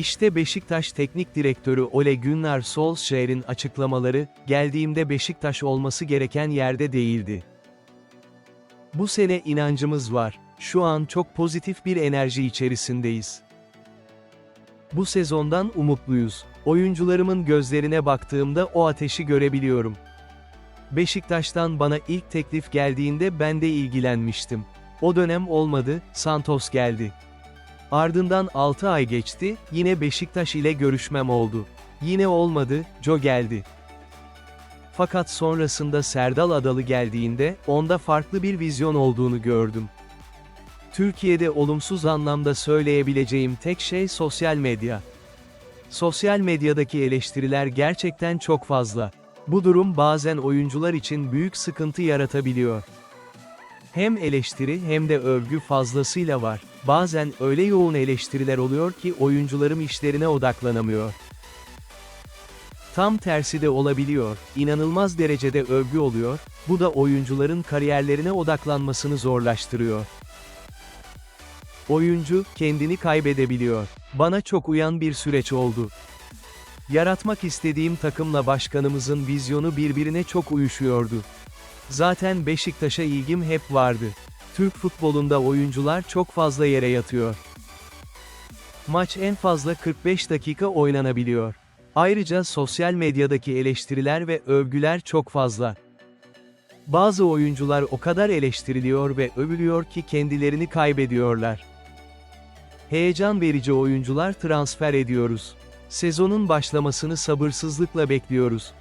İşte Beşiktaş Teknik Direktörü Ole Gunnar Solskjaer'in açıklamaları, geldiğimde Beşiktaş olması gereken yerde değildi. Bu sene inancımız var. Şu an çok pozitif bir enerji içerisindeyiz. Bu sezondan umutluyuz. Oyuncularımın gözlerine baktığımda o ateşi görebiliyorum. Beşiktaş'tan bana ilk teklif geldiğinde ben de ilgilenmiştim. O dönem olmadı, Santos geldi. Ardından 6 ay geçti, yine Beşiktaş ile görüşmem oldu. Yine olmadı, Joe geldi. Fakat sonrasında Serdal Adalı geldiğinde, onda farklı bir vizyon olduğunu gördüm. Türkiye'de olumsuz anlamda söyleyebileceğim tek şey sosyal medya. Sosyal medyadaki eleştiriler gerçekten çok fazla. Bu durum bazen oyuncular için büyük sıkıntı yaratabiliyor. Hem eleştiri hem de övgü fazlasıyla var. Bazen öyle yoğun eleştiriler oluyor ki oyuncularım işlerine odaklanamıyor. Tam tersi de olabiliyor, inanılmaz derecede övgü oluyor, bu da oyuncuların kariyerlerine odaklanmasını zorlaştırıyor. Oyuncu, kendini kaybedebiliyor. Bana çok uyan bir süreç oldu. Yaratmak istediğim takımla başkanımızın vizyonu birbirine çok uyuşuyordu. Zaten Beşiktaş'a ilgim hep vardı. Türk futbolunda oyuncular çok fazla yere yatıyor. Maç en fazla 45 dakika oynanabiliyor. Ayrıca sosyal medyadaki eleştiriler ve övgüler çok fazla. Bazı oyuncular o kadar eleştiriliyor ve övülüyor ki kendilerini kaybediyorlar. Heyecan verici oyuncular transfer ediyoruz. Sezonun başlamasını sabırsızlıkla bekliyoruz.